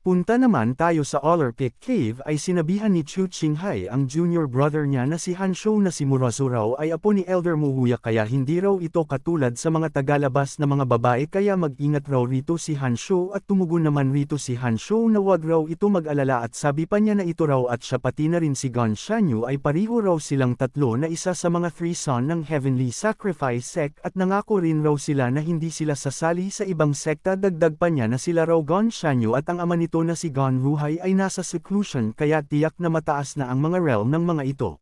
Punta naman tayo sa Olympic Cave ay sinabihan ni Chu Qinghai ang junior brother niya na si Hanshou na si Murazo raw ay apo ni Elder Muhuya kaya hindi raw ito katulad sa mga tagalabas na mga babae kaya mag-ingat raw rito si Hanshou at tumugon naman rito si Hanshou na wag raw ito mag-alala at sabi pa niya na ito raw at siya pati na rin si Gon Shanyu ay pariho raw silang tatlo na isa sa mga three son ng Heavenly Sacrifice sect at nangako rin raw sila na hindi sila sasali sa ibang sekta. Dagdag pa niya na sila raw Gon Shanyu at ang ama nito na si Gon Ruhai ay nasa seclusion kaya tiyak na mataas na ang mga realm ng mga ito.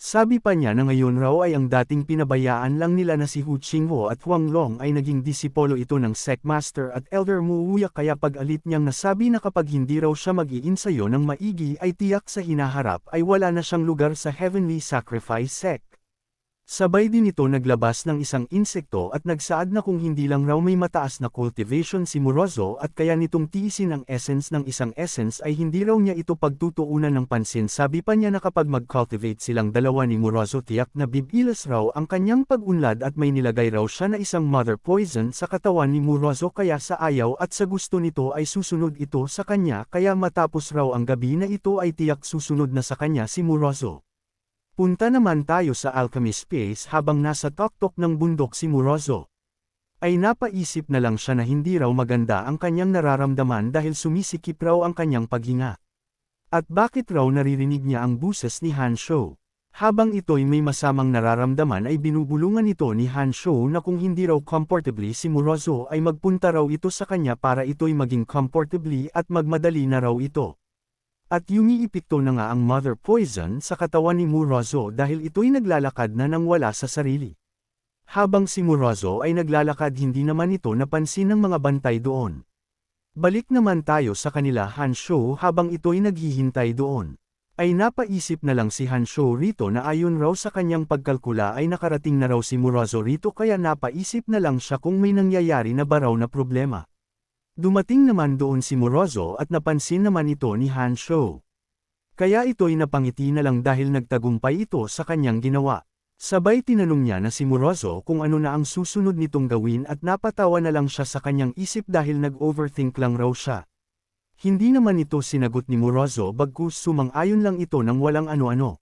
Sabi pa niya na ngayon raw ay ang dating pinabayaan lang nila na si Hu Qinghuo at Huang Long ay naging disipolo ito ng Sect Master at Elder Muwuya kaya pag-alit niyang nasabi na kapag hindi raw siya mag-iinsayo ng maigi ay tiyak sa hinaharap ay wala na siyang lugar sa Heavenly Sacrifice Sect. Sabay din ito naglabas ng isang insekto at nagsaad na kung hindi lang raw may mataas na cultivation si Morozo at kaya nitong tiisin ang essence ng isang essence ay hindi raw niya ito pagtutuunan ng pansin sabi pa niya na kapag mag-cultivate silang dalawa ni Morozo tiyak na bibilas raw ang kanyang pag-unlad at may nilagay raw siya na isang mother poison sa katawan ni Morozo kaya sa ayaw at sa gusto nito ay susunod ito sa kanya kaya matapos raw ang gabi na ito ay tiyak susunod na sa kanya si Morozo. Punta naman tayo sa Alchemy Space habang nasa tuktok ng bundok si Morozo. Ay napaisip na lang siya na hindi raw maganda ang kanyang nararamdaman dahil sumisikip raw ang kanyang paghinga. At bakit raw naririnig niya ang buses ni Han Shou? Habang ito'y may masamang nararamdaman ay binubulungan ito ni Han Shou na kung hindi raw comfortably si Morozo ay magpunta raw ito sa kanya para ito'y maging comfortably at magmadali na raw ito. At yumiipikto na nga ang mother poison sa katawan ni Murazo dahil ito'y naglalakad na nang wala sa sarili. Habang si Murazo ay naglalakad hindi naman ito napansin ng mga bantay doon. Balik naman tayo sa kanila Hansho habang ito'y naghihintay doon. Ay napaisip na lang si Hansho rito na ayon raw sa kanyang pagkalkula ay nakarating na raw si Murazo rito kaya napaisip na lang siya kung may nangyayari na baraw na problema. Dumating naman doon si Morozo at napansin naman ito ni Han Shou. Kaya ito'y napangiti na lang dahil nagtagumpay ito sa kanyang ginawa. Sabay tinanong niya na si Morozo kung ano na ang susunod nitong gawin at napatawa na lang siya sa kanyang isip dahil nag-overthink lang raw siya. Hindi naman ito sinagot ni Morozo bagkus sumang-ayon lang ito ng walang ano-ano.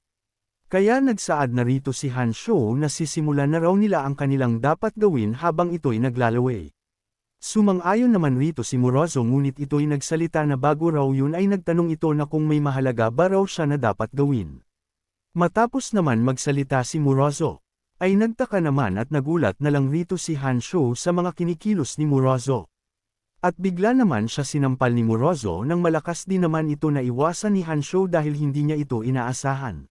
Kaya nagsaad na rito si Han Shou na sisimulan na raw nila ang kanilang dapat gawin habang ito'y naglalaway. Sumang-ayon naman rito si Morozo ngunit ito'y nagsalita na bago raw yun ay nagtanong ito na kung may mahalaga ba raw siya na dapat gawin. Matapos naman magsalita si Morozo, ay nagtaka naman at nagulat na lang rito si Hansho sa mga kinikilos ni Morozo. At bigla naman siya sinampal ni Morozo nang malakas din naman ito na iwasan ni Hansho dahil hindi niya ito inaasahan.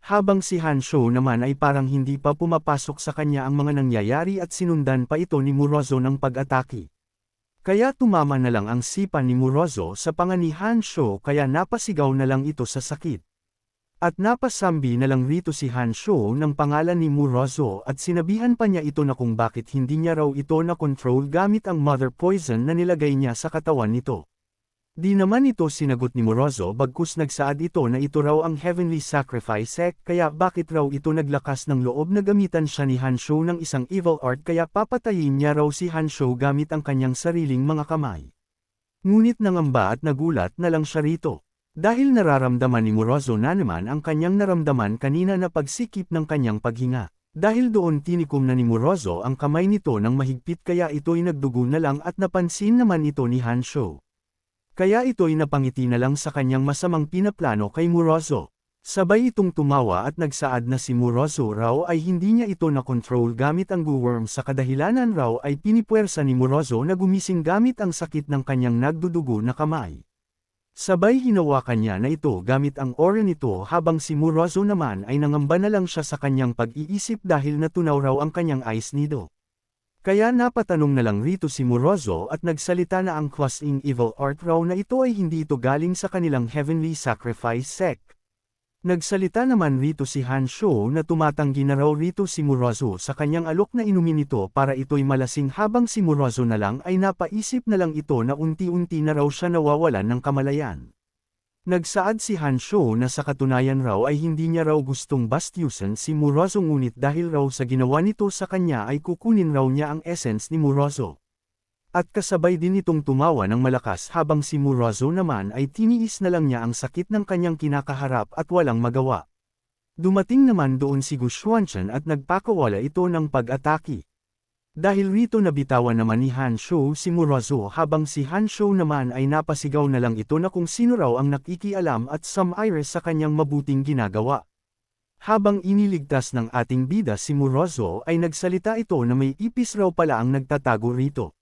Habang si Hansho naman ay parang hindi pa pumapasok sa kanya ang mga nangyayari at sinundan pa ito ni Murozo ng pag-atake. Kaya tumama na lang ang sipa ni Murozo sa panga ni Hansho kaya napasigaw na lang ito sa sakit. At napasambi na lang rito si Hansho ng pangalan ni Murozo at sinabihan pa niya ito na kung bakit hindi niya raw ito na control gamit ang mother poison na nilagay niya sa katawan nito. Di naman ito sinagot ni Morozo bagkus nagsaad ito na ito raw ang heavenly sacrifice sect kaya bakit raw ito naglakas ng loob na gamitan siya ni Hansho ng isang evil art kaya papatayin niya raw si Hansho gamit ang kanyang sariling mga kamay. Ngunit nangamba at nagulat na lang siya rito. Dahil nararamdaman ni Morozo na naman ang kanyang naramdaman kanina na pagsikip ng kanyang paghinga. Dahil doon tinikom na ni Morozo ang kamay nito ng mahigpit kaya ito'y nagdugo na lang at napansin naman ito ni Hansho. Kaya ito'y napangiti na lang sa kanyang masamang pinaplano kay Murazo. Sabay itong tumawa at nagsaad na si Murazo raw ay hindi niya ito na control gamit ang guworm sa kadahilanan raw ay pinipwersa ni Murazo na gumising gamit ang sakit ng kanyang nagdudugo na kamay. Sabay hinawakan niya na ito gamit ang aura nito habang si Murazo naman ay nangamba na lang siya sa kanyang pag-iisip dahil natunaw raw ang kanyang ice nido. Kaya napatanong na lang rito si Morozo at nagsalita na ang Kwasing Evil Art raw na ito ay hindi ito galing sa kanilang Heavenly Sacrifice sect. Nagsalita naman rito si Han Shou na tumatanggi na raw rito si Morozo sa kanyang alok na inumin ito para ito'y malasing habang si Morozo na lang ay napaisip na lang ito na unti-unti na raw siya nawawalan ng kamalayan. Nagsaad si Han Shou na sa katunayan raw ay hindi niya raw gustong bastyusan si Murazo ngunit dahil raw sa ginawa nito sa kanya ay kukunin raw niya ang essence ni Murazo. At kasabay din itong tumawa ng malakas habang si Murazo naman ay tiniis na lang niya ang sakit ng kanyang kinakaharap at walang magawa. Dumating naman doon si Gushwanshan at nagpakawala ito ng pag-ataki. Dahil rito nabitawan naman ni Hansho si Murazo habang si Hansho naman ay napasigaw na lang ito na kung sino raw ang nakikialam at sumire sa kanyang mabuting ginagawa. Habang iniligtas ng ating bida si Murazo ay nagsalita ito na may ipis raw pala ang nagtatago rito.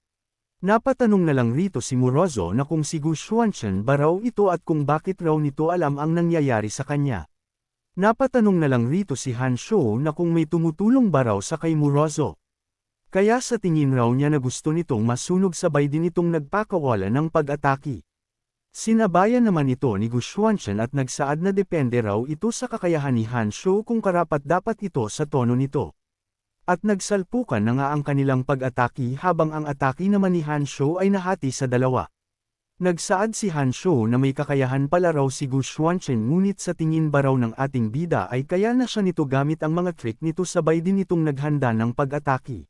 Napatanong na lang rito si Murazo na kung si Gu Xuanchen ba raw ito at kung bakit raw nito alam ang nangyayari sa kanya. Napatanong na lang rito si Han Shou na kung may tumutulong ba raw sa kay Murazo. Kaya sa tingin raw niya na gusto nitong masunog sabay din itong nagpakawala ng pag-ataki. Sinabayan naman ito ni Gu Xuanchen at nagsaad na depende raw ito sa kakayahan ni Han Shou kung karapat dapat ito sa tono nito. At nagsalpukan na nga ang kanilang pag-ataki habang ang ataki naman ni Hansho ay nahati sa dalawa. Nagsaad si Hansho na may kakayahan pala raw si Gu Xuanchen ngunit sa tingin ba raw ng ating bida ay kaya na siya nito gamit ang mga trick nito sabay din itong naghanda ng pag-ataki.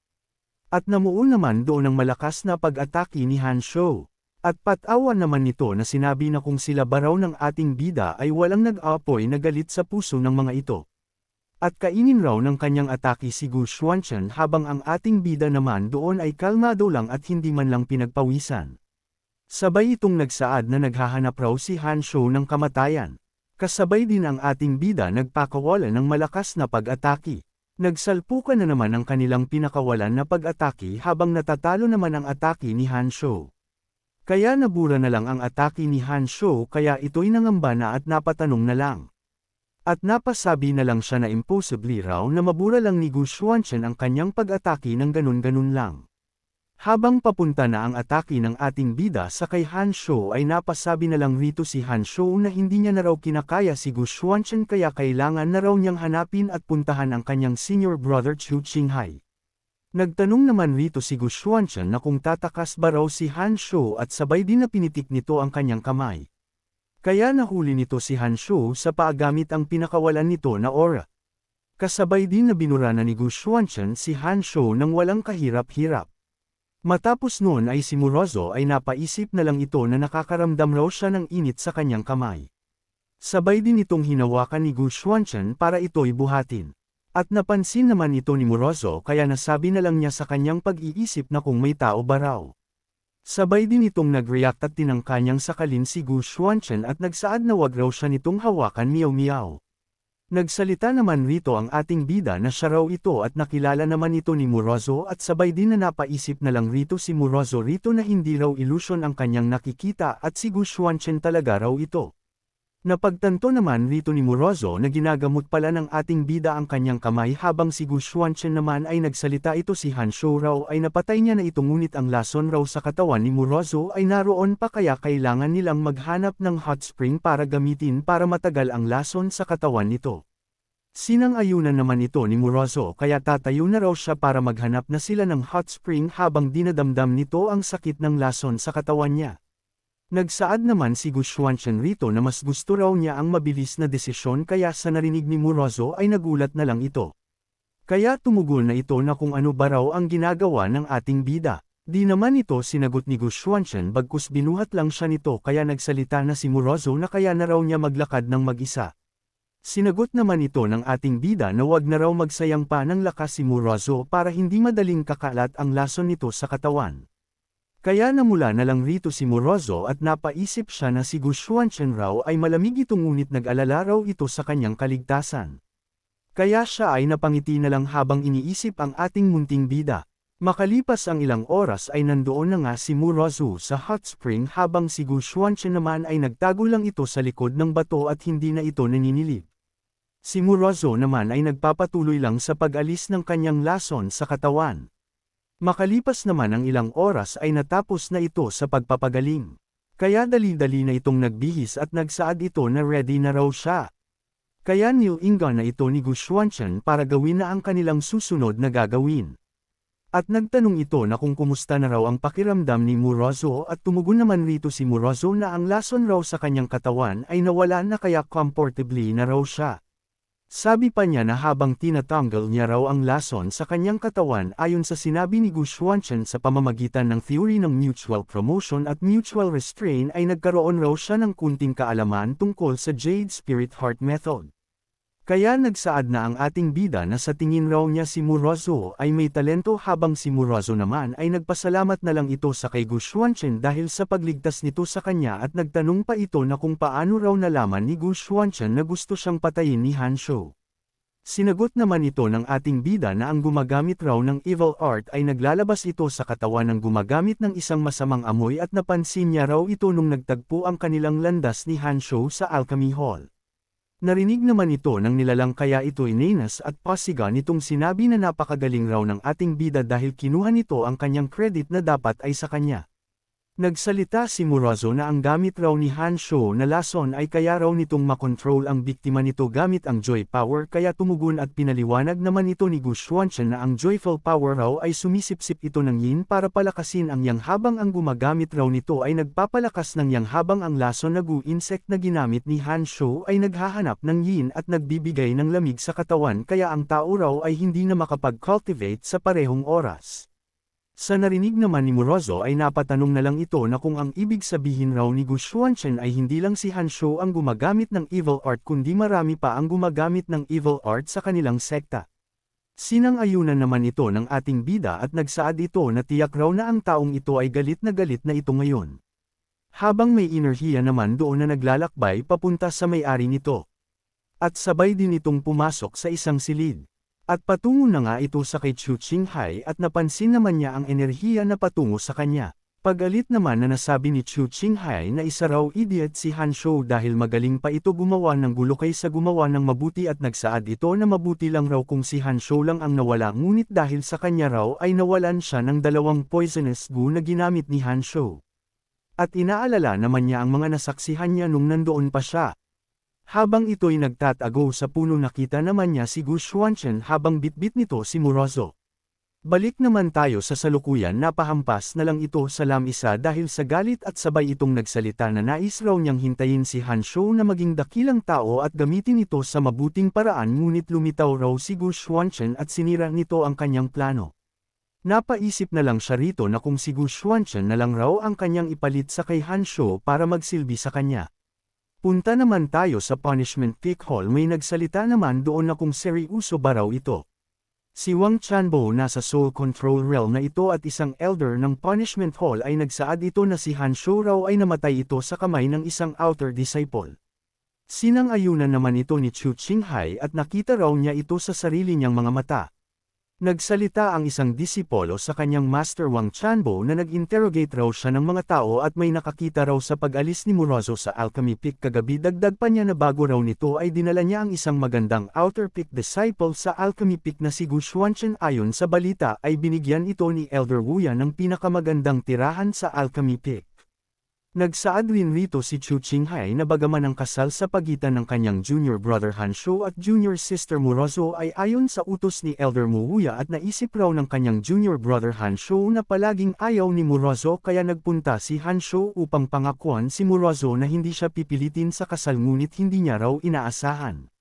At namuon naman doon ang malakas na pag-ataki ni Hansho. At patawan naman nito na sinabi na kung sila ba raw ng ating bida ay walang nag-apoy na galit sa puso ng mga ito. At kainin raw ng kanyang atake si Gu Xuanchen habang ang ating bida naman doon ay kalmado lang at hindi man lang pinagpawisan. Sabay itong nagsaad na naghahanap raw si Han Shou ng kamatayan. Kasabay din ang ating bida nagpakawala ng malakas na pag-atake. Nagsalpukan na naman ang kanilang pinakawalan na pag-atake habang natatalo naman ang atake ni Han Shou. Kaya nabura na lang ang atake ni Han Shou kaya ito'y nangamba na at napatanong na lang. At napasabi na lang siya na impossibly raw na mabura lang ni Gu Xuanchen ang kanyang pag-atake ng ganun-ganun lang. Habang papunta na ang atake ng ating bida sa kay Han Shou ay napasabi na lang rito si Han Shou na hindi niya na raw kinakaya si Gu Xuanchen kaya kailangan na raw niyang hanapin at puntahan ang kanyang senior brother Chu Qinghai. Nagtanong naman rito si Gu Xuanchen na kung tatakas ba raw si Han Shou at sabay din na pinitik nito ang kanyang kamay. Kaya nahuli nito si Hanshu sa paagamit ang pinakawalan nito na aura. Kasabay din na binura na ni Gu Xuanchen si Hanshu nang walang kahirap-hirap. Matapos noon ay si Murozo ay napaisip na lang ito na nakakaramdam raw siya ng init sa kanyang kamay. Sabay din itong hinawakan ni Gu Xuanchen para ito'y buhatin. At napansin naman ito ni Murozo kaya nasabi na lang niya sa kanyang pag-iisip na kung may tao ba raw. Sabay din itong nag-react at tinangka niyang sakalin si Gu Xuanchen at nagsaad na wag raw siya nitong hawakan miyaw miyaw. Nagsalita naman rito ang ating bida na siya raw ito at nakilala naman ito ni Murozo at sabay din na napaisip na lang rito si Murozo rito na hindi raw illusion ang kanyang nakikita at si Gu Xuanchen talaga raw ito. Napagtanto naman rito ni Murozo na ginagamot pala ng ating bida ang kanyang kamay habang si Gu Xuanchen naman ay nagsalita ito si Han Shou raw ay napatay niya na ito ngunit ang lason raw sa katawan ni Murozo ay naroon pa kaya kailangan nilang maghanap ng hot spring para gamitin para matagal ang lason sa katawan nito. Sinang-ayunan naman ito ni Murozo kaya tatayo na raw siya para maghanap na sila ng hot spring habang dinadamdam nito ang sakit ng lason sa katawan niya. Nagsaad naman si Gu Xuanchen rito na mas gusto raw niya ang mabilis na desisyon kaya sa narinig ni Murozo ay nagulat na lang ito. Kaya tumugol na ito na kung ano ba raw ang ginagawa ng ating bida. Di naman ito sinagot ni Gu Xuanchen bagkus binuhat lang siya nito kaya nagsalita na si Murozo na kaya na raw niya maglakad ng mag-isa. Sinagot naman ito ng ating bida na wag na raw magsayang pa ng lakas si Murozo para hindi madaling kakalat ang lason nito sa katawan. Kaya namula na lang rito si Morozo at napaisip siya na si Gu Xuanchen raw ay malamig ito ngunit nag-alala raw ito sa kanyang kaligtasan. Kaya siya ay napangiti na lang habang iniisip ang ating munting bida. Makalipas ang ilang oras ay nandoon na nga si Murozu sa hot spring habang si Gu Xuanchen naman ay nagtago lang ito sa likod ng bato at hindi na ito naninilip. Si Murozo naman ay nagpapatuloy lang sa pag-alis ng kanyang lason sa katawan. Makalipas naman ang ilang oras ay natapos na ito sa pagpapagaling. Kaya dali-dali na itong nagbihis at nagsaad ito na ready na raw siya. Kaya nilingan na ito ni Gu Xuanchen para gawin na ang kanilang susunod na gagawin. At nagtanong ito na kung kumusta na raw ang pakiramdam ni Murozo at tumugon naman rito si Murozo na ang lason raw sa kanyang katawan ay nawala na kaya comfortably na raw siya. Sabi pa niya na habang tinatanggal niya raw ang lason sa kanyang katawan ayon sa sinabi ni Gu Xuanchen sa pamamagitan ng theory ng mutual promotion at mutual restraint ay nagkaroon raw siya ng kunting kaalaman tungkol sa Jade Spirit Heart Method. Kaya nagsaad na ang ating bida na sa tingin raw niya si Murazo ay may talento habang si Murazo naman ay nagpasalamat na lang ito sa kay Gu Xuanchen dahil sa pagligtas nito sa kanya at nagtanong pa ito na kung paano raw nalaman ni Gu Xuanchen na gusto siyang patayin ni Han Shou. Sinagot naman ito ng ating bida na ang gumagamit raw ng evil art ay naglalabas ito sa katawan ng gumagamit ng isang masamang amoy at napansin niya raw ito nung nagtagpo ang kanilang landas ni Han Shou sa Alchemy Hall. Narinig naman ito ng nilalang kaya ito inenas at pasiga nitong sinabi na napakagaling raw ng ating bida dahil kinuha nito ang kanyang credit na dapat ay sa kanya. Nagsalita si Murazo na ang gamit raw ni Han na lason ay kaya raw nitong makontrol ang biktima nito gamit ang Joy Power kaya tumugon at pinaliwanag naman ito ni Gu Xuanchen na ang Joyful Power raw ay sumisipsip ito ng yin para palakasin ang yang habang ang gumagamit raw nito ay nagpapalakas ng yang habang ang lason na Gu Insect na ginamit ni Han ay naghahanap ng yin at nagbibigay ng lamig sa katawan kaya ang tao raw ay hindi na makapag-cultivate sa parehong oras. Sa narinig naman ni Morozo ay napatanong na lang ito na kung ang ibig sabihin raw ni Gu Xuanchen ay hindi lang si Han Shou ang gumagamit ng evil art kundi marami pa ang gumagamit ng evil art sa kanilang sekta. Sinang-ayunan naman ito ng ating bida at nagsaad ito na tiyak raw na ang taong ito ay galit na galit na ito ngayon. Habang may enerhiya naman doon na naglalakbay papunta sa may-ari nito. At sabay din itong pumasok sa isang silid. At patungo na nga ito sa kay Chu Qinghai at napansin naman niya ang enerhiya na patungo sa kanya. Pagalit naman na nasabi ni Chu Qinghai na isa raw idiot si Han Shou dahil magaling pa ito gumawa ng gulo kaysa gumawa ng mabuti at nagsaad ito na mabuti lang raw kung si Han Shou lang ang nawala ngunit dahil sa kanya raw ay nawalan siya ng dalawang poisonous goo na ginamit ni Han Shou. At inaalala naman niya ang mga nasaksihan niya nung nandoon pa siya, habang ito'y nagtatago sa puno nakita naman niya si Gu Xuanchen habang bitbit nito si Murazo. Balik naman tayo sa salukuyan napahampas na lang ito sa lamisa dahil sa galit at sabay itong nagsalita na nais raw niyang hintayin si Han Shou na maging dakilang tao at gamitin ito sa mabuting paraan ngunit lumitaw raw si Gu Xuanchen at sinira nito ang kanyang plano. Napaisip na lang siya rito na kung si Gu Xuanchen na lang raw ang kanyang ipalit sa kay Han Shou para magsilbi sa kanya. Punta naman tayo sa Punishment Peak Hall may nagsalita naman doon na kung seryoso ba raw ito. Si Wang Chanbo nasa Soul Control Realm na ito at isang elder ng Punishment Hall ay nagsaad ito na si Han Shou raw ay namatay ito sa kamay ng isang outer disciple. Sinang-ayunan naman ito ni Chu Qinghai at nakita raw niya ito sa sarili niyang mga mata. Nagsalita ang isang disipolo sa kanyang Master Wang Chanbo na nag-interrogate raw siya ng mga tao at may nakakita raw sa pag-alis ni Murazo sa Alchemy Peak kagabi dagdag pa niya na bago raw nito ay dinala niya ang isang magandang Outer Peak disciple sa Alchemy Peak na si Gu Xuanchen ayon sa balita ay binigyan ito ni Elder Wuya ng pinakamagandang tirahan sa Alchemy Peak. Nagsaad rin rito si Chu Qinghai na bagaman ang kasal sa pagitan ng kanyang junior brother Han Shou at junior sister Murazo ay ayon sa utos ni Elder Muhuya at naisip raw ng kanyang junior brother Han Shou na palaging ayaw ni Murazo kaya nagpunta si Han Shou upang pangakuan si Murazo na hindi siya pipilitin sa kasal ngunit hindi niya raw inaasahan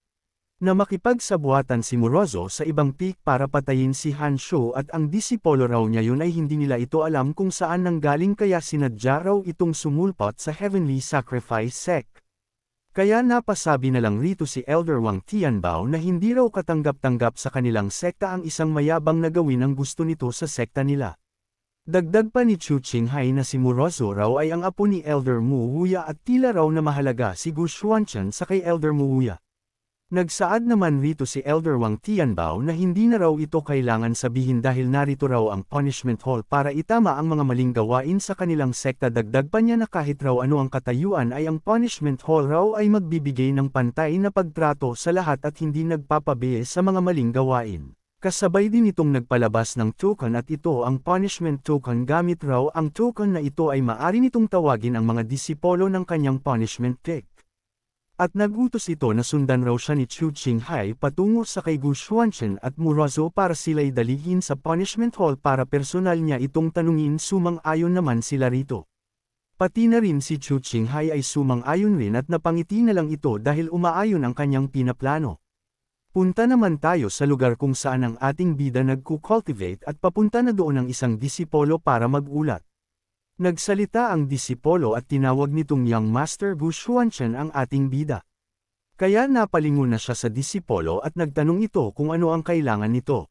na makipagsabuatan si Morozo sa ibang peak para patayin si Han Shou at ang disipolo raw niya yun ay hindi nila ito alam kung saan nanggaling kaya sinadya raw itong sumulpot sa Heavenly Sacrifice Sect. Kaya napasabi na lang rito si Elder Wang Tianbao na hindi raw katanggap-tanggap sa kanilang sekta ang isang mayabang na gawin ang gusto nito sa sekta nila. Dagdag pa ni Chu Qinghai na si Morozo raw ay ang apo ni Elder Mu Huya at tila raw na mahalaga si Gu Xuanchen sa kay Elder Mu Huya. Nagsaad naman rito si Elder Wang Tianbao na hindi na raw ito kailangan sabihin dahil narito raw ang punishment hall para itama ang mga maling gawain sa kanilang sekta dagdag pa niya na kahit raw ano ang katayuan ay ang punishment hall raw ay magbibigay ng pantay na pagtrato sa lahat at hindi nagpapabiye sa mga maling gawain. Kasabay din itong nagpalabas ng token at ito ang punishment token gamit raw ang token na ito ay maari nitong tawagin ang mga disipolo ng kanyang punishment tick. At nagutos ito na sundan raw siya ni Chu Qinghai patungo sa kay Gu Xuanchen at Murazo para sila'y dalhin sa punishment hall para personal niya itong tanungin sumang-ayon naman sila rito. Pati na rin si Chu Qinghai ay sumang-ayon rin at napangiti na lang ito dahil umaayon ang kanyang pinaplano. Punta naman tayo sa lugar kung saan ang ating bida nagkukultivate at papunta na doon ang isang disipolo para magulat. Nagsalita ang disipolo at tinawag nitong young master Gu Xuanchen ang ating bida. Kaya napalingon na siya sa disipolo at nagtanong ito kung ano ang kailangan nito.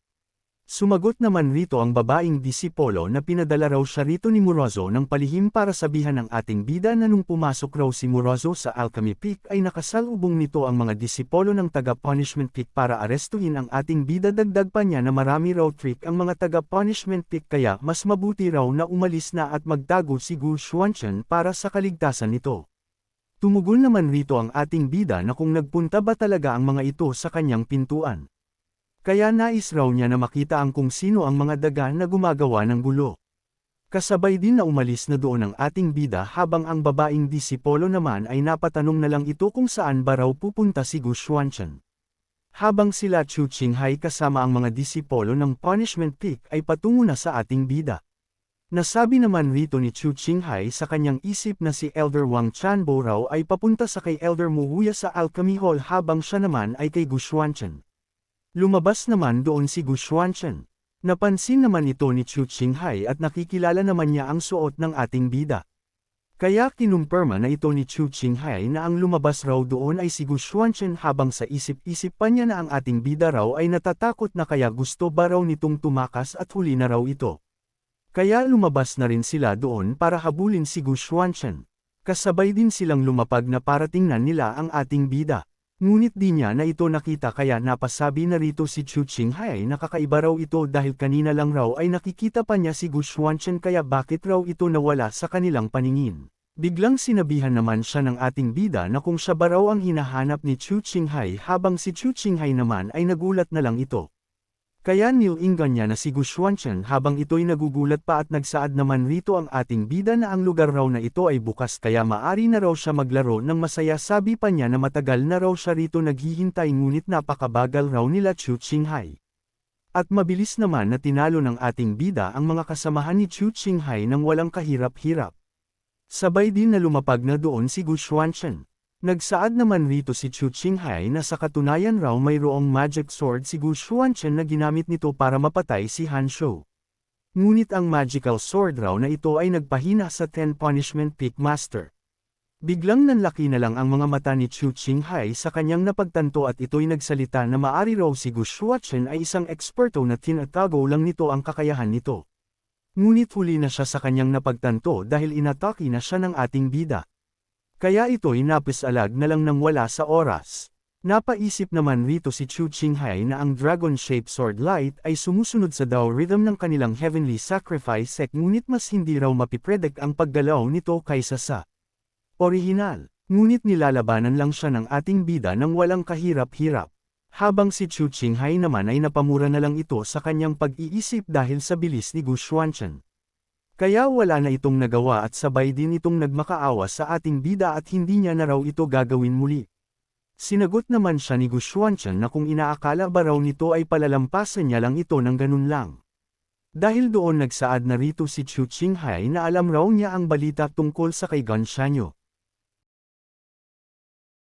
Sumagot naman rito ang babaeng disipolo na pinadala raw siya rito ni Murazo ng palihim para sabihan ng ating bida na nung pumasok raw si Murazo sa Alchemy Peak ay nakasalubong nito ang mga disipolo ng taga-punishment peak para arestuhin ang ating bida dagdag pa niya na marami raw trick ang mga taga-punishment peak kaya mas mabuti raw na umalis na at magtago si Gu Xuanchen para sa kaligtasan nito. Tumugon naman rito ang ating bida na kung nagpunta ba talaga ang mga ito sa kanyang pintuan. Kaya nais raw niya na makita ang kung sino ang mga daga na gumagawa ng gulo. Kasabay din na umalis na doon ang ating bida habang ang babaeng disipolo naman ay napatanong na lang ito kung saan ba raw pupunta si Gu Xuanchen. Habang sila Chu Qinghai kasama ang mga disipolo ng Punishment Peak ay patungo na sa ating bida. Nasabi naman rito ni Chu Qinghai sa kanyang isip na si Elder Wang Chanbo raw ay papunta sa kay Elder Muhuya sa Alchemy Hall habang siya naman ay kay Gu Xuanchen. Lumabas naman doon si Gu Xuanchen. Napansin naman ito ni Chu Qinghai at nakikilala naman niya ang suot ng ating bida. Kaya kinumpirma na ito ni Chu Qinghai na ang lumabas raw doon ay si Gu Xuanchen habang sa isip-isip pa niya na ang ating bida raw ay natatakot na kaya gusto ba raw nitong tumakas at huli na raw ito. Kaya lumabas na rin sila doon para habulin si Gu Xuanchen. Kasabay din silang lumapag na para tingnan nila ang ating bida. Ngunit di niya na ito nakita kaya napasabi na rito si Chu Qinghai na kakaiba raw ito dahil kanina lang raw ay nakikita pa niya si Gu Xuanchen kaya bakit raw ito nawala sa kanilang paningin. Biglang sinabihan naman siya ng ating bida na kung siya ba raw ang hinahanap ni Chu Qinghai habang si Chu Qinghai naman ay nagulat na lang ito. Kaya nilingan niya na si Gu Xuanchen habang ito'y nagugulat pa at nagsaad naman rito ang ating bida na ang lugar raw na ito ay bukas kaya maari na raw siya maglaro ng masaya sabi pa niya na matagal na raw siya rito naghihintay ngunit napakabagal raw nila Chu Qinghai. At mabilis naman na tinalo ng ating bida ang mga kasamahan ni Chu Qinghai ng walang kahirap-hirap. Sabay din na lumapag na doon si Gu Xuanchen. Nagsaad naman rito si Chu Qinghai na sa katunayan raw mayroong magic sword si Gu Xuanchen na ginamit nito para mapatay si Han Shou. Ngunit ang magical sword raw na ito ay nagpahina sa Ten Punishment Peak Master. Biglang nanlaki na lang ang mga mata ni Chu Qinghai sa kanyang napagtanto at ito'y nagsalita na maari raw si Gu Xuanchen ay isang eksperto na tinatago lang nito ang kakayahan nito. Ngunit huli na siya sa kanyang napagtanto dahil inatake na siya ng ating bida. Kaya ito'y napisalag na lang nang wala sa oras. Napaisip naman rito si Chu Qinghai na ang dragon-shaped sword light ay sumusunod sa Dao rhythm ng kanilang heavenly sacrifice sect ngunit mas hindi raw mapipredict ang paggalaw nito kaysa sa orihinal. Ngunit nilalabanan lang siya ng ating bida ng walang kahirap-hirap. Habang si Chu Qinghai naman ay napamura na lang ito sa kanyang pag-iisip dahil sa bilis ni Gu Xuanchen. Kaya wala na itong nagawa at sabay din itong nagmakaawa sa ating bida at hindi niya na raw ito gagawin muli. Sinagot naman siya ni Gu Xuanchen na kung inaakala ba raw nito ay palalampasan niya lang ito ng ganun lang. Dahil doon nagsaad na rito si Chu Qinghai na alam raw niya ang balita tungkol sa kay Ganshanyo.